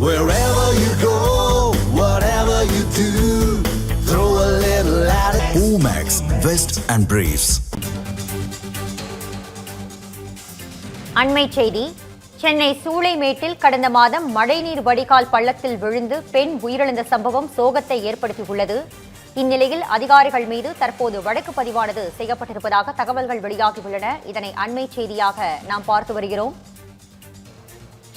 Wherever you go, whatever you do, throw a little at it. Omax, Vest and Briefs. அண்மை செய்தி சென்னை சூளைமேட்டில் கடந்த மாதம் மழைநீர் வடிகால் பள்ளத்தில் விழுந்து பெண் உயிரிழந்த சம்பவம் சோகத்தை ஏற்படுத்தியுள்ளது இந்நிலையில் அதிகாரிகள் மீது தற்போது வழக்கு பதிவானது செய்யப்பட்டிருப்பதாக தகவல்கள் வெளியாகியுள்ளன இதனை அண்மை செய்தியாக நாம் பார்த்து வருகிறோம்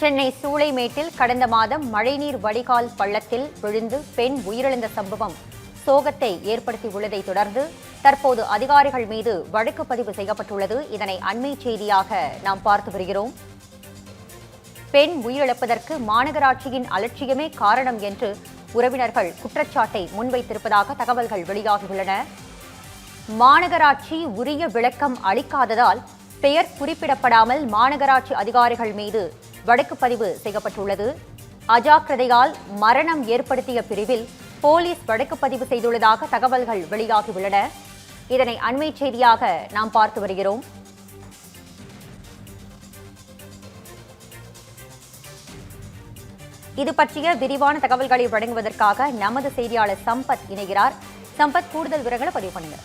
சென்னை சூளைமேட்டில் கடந்த மாதம் மழைநீர் வடிகால் பள்ளத்தில் விழுந்து பெண் உயிரிழந்த சம்பவம் சோகத்தை ஏற்படுத்தியுள்ளதை தொடர்ந்து தற்போது அதிகாரிகள் மீது வழக்கு பதிவு செய்யப்பட்டுள்ளது. இதனை அண்மை செய்தியாக நாம் பார்த்து வருகிறோம். பெண் உயிரிழப்பதற்கு மாநகராட்சியின் அலட்சியமே காரணம் என்று உறவினர்கள் குற்றச்சாட்டை முன்வைத்திருப்பதாக தகவல்கள் வெளியாகியுள்ளன. மாநகராட்சி உரிய விளக்கம் அளிக்காததால் பெயர் குறிப்பிடப்படாமல் மாநகராட்சி அதிகாரிகள் மீது வழக்கு பதிவு செய்யப்பட்டுள்ளது. அஜாக்கிரதையால் மரணம் ஏற்படுத்திய பிரிவில் போலீஸ் வழக்கு பதிவு செய்துள்ளதாக தகவல்கள் வெளியாகியுள்ளன. இதனை அண்மை செய்தியாக நாம் பார்த்து வருகிறோம். இது பற்றிய விரிவான தகவல்களை வழங்குவதற்காக நமது செய்தியாளர் சம்பத் இணைகிறார். சம்பத் கூடுதல் விவரங்களை பதிவு பண்ணுங்க.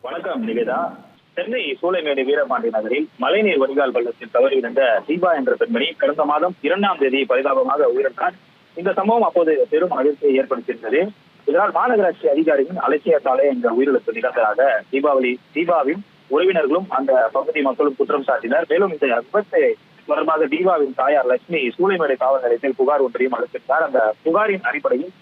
வணக்கம் நிவேதா. சென்னை சூளைமேடு வீரபாண்டி நகரில் மழைநீர் வடிகால் பள்ளத்தில் தவறி விழுந்த தீபா என்ற பெண்மணி கடந்த மாதம் இரண்டாம் தேதி பரிதாபமாக உயிரிழந்தார். இந்த சம்பவம் அப்போது பெரும் அதிர்ச்சியை ஏற்படுத்தியிருந்தது. இதனால் மாநகராட்சி அதிகாரிகளின் அலட்சியத்தாலே இந்த உயிரிழப்பு நிகழ்ந்ததாக தீபாவளி தீபாவின் உறவினர்களும் அந்த பகுதி மக்களும் குற்றம் சாட்டினர். மேலும் இந்த விபத்தை தொடர்பாக தீபாவின் தாயார் லட்சுமி சூளைமேடு காவல் நிலையத்தில் புகார் ஒன்றையும் அளித்திருந்தார். அந்த புகாரின் அடிப்படையில்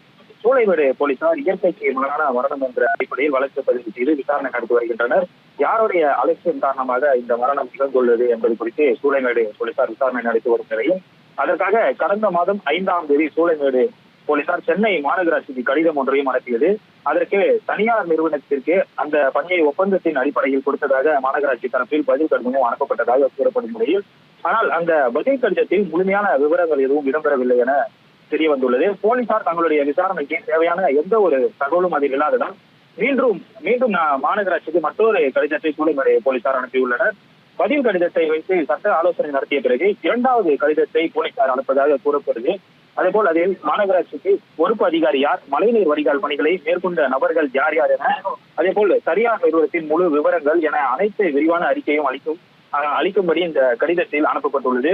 சூளைவேடு போலீசார் இயற்கைக்கு மகனான மரணம் என்ற அடிப்படையில் வழக்கு பதிவு செய்து விசாரணை நடத்தி வருகின்றனர். யாருடைய அலட்சியம் காரணமாக இந்த மரணம் நிகழ்ந்துள்ளது என்பது குறித்து சூளைமேடு போலீசார் விசாரணை நடத்தி வரும் நிலையில் அதற்காக கடந்த மாதம் ஐந்தாம் தேதி சூளைமேடு போலீசார் சென்னை மாநகராட்சிக்கு கடிதம் ஒன்றையும் அனுப்பியது. அதற்கு தனியார் நிறுவனத்திற்கு அந்த பணியை ஒப்பந்தத்தின் அடிப்படையில் கொடுத்ததாக மாநகராட்சி தரப்பில் பதில் கடிதமும் அனுப்பப்பட்டதாக கூறப்படும் நிலையில் ஆனால் அந்த பதில் கடிதத்தில் முழுமையான விவரங்கள் எதுவும் இடம்பெறவில்லை என தெரிய வந்துள்ளது போலீசார் தங்களுடைய விசாரணைக்கு தேவையான எந்த ஒரு தகவலும் அதில் இல்லாததால் மீண்டும் மீண்டும் மாநகராட்சிக்கு மற்றொரு கடிதத்தை கூடுமுறை போலீசார் அனுப்பியுள்ளனர். பதிவு கடிதத்தை வைத்து சட்ட ஆலோசனை நடத்திய பிறகு இரண்டாவது கடிதத்தை போலீசார் அனுப்பதாக கூறப்படுது. அதேபோல் அதில் மாநகராட்சிக்கு பொறுப்பு அதிகாரி யார் மழைநீர் வடிகால் பணிகளை மேற்கொண்ட நபர்கள் யார் யார் என அதே போல் சரியார் நிறுவனத்தின் முழு விவரங்கள் என அனைத்து விரிவான அறிக்கையும் அளிக்கும் அஹ், அளிக்கும்படி இந்த கடிதத்தில் அனுப்பப்பட்டுள்ளது.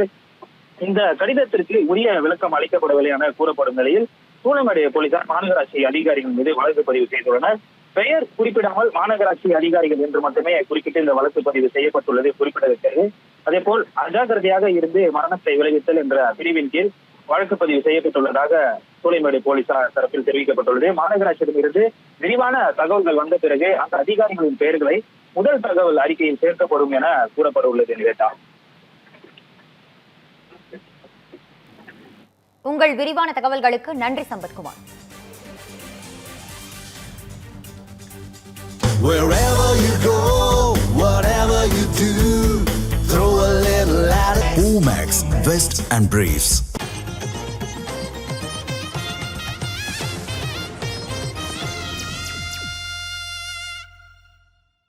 இந்த கடிதத்திற்கு உரிய விளக்கம் அளிக்கப்படவில்லை என கூறப்படும் நிலையில் சூளமேடு போலீசார் மாநகராட்சி அதிகாரிகள் மீது வழக்கு பதிவு செய்துள்ளனர். பெயர் குறிப்பிடாமல் மாநகராட்சி அதிகாரிகள் என்று மட்டுமே குறிப்பிட்டு இந்த வழக்கு பதிவு செய்யப்பட்டுள்ளது குறிப்பிடத்தக்கது. அதே போல் அஜாக்கிரதையாக இருந்து மரணத்தை விளைவித்தல் என்ற பிரிவின் கீழ் வழக்கு பதிவு செய்யப்பட்டுள்ளதாக சூளைமேடு போலீசார் தரப்பில் தெரிவிக்கப்பட்டுள்ளது. மாநகராட்சியிடமிருந்து விரிவான தகவல்கள் வந்த பிறகு அந்த அதிகாரிகளின் பெயர்களை முதல் தகவல் அறிக்கையில் சேர்க்கப்படும் என கூறப்பட உள்ளது நிவேதா உங்கள் விரிவான தகவல்களுக்கு நன்றி Sampathkumar Wherever you go, whatever you do, throw a little at it. Omax, Vest and Briefs.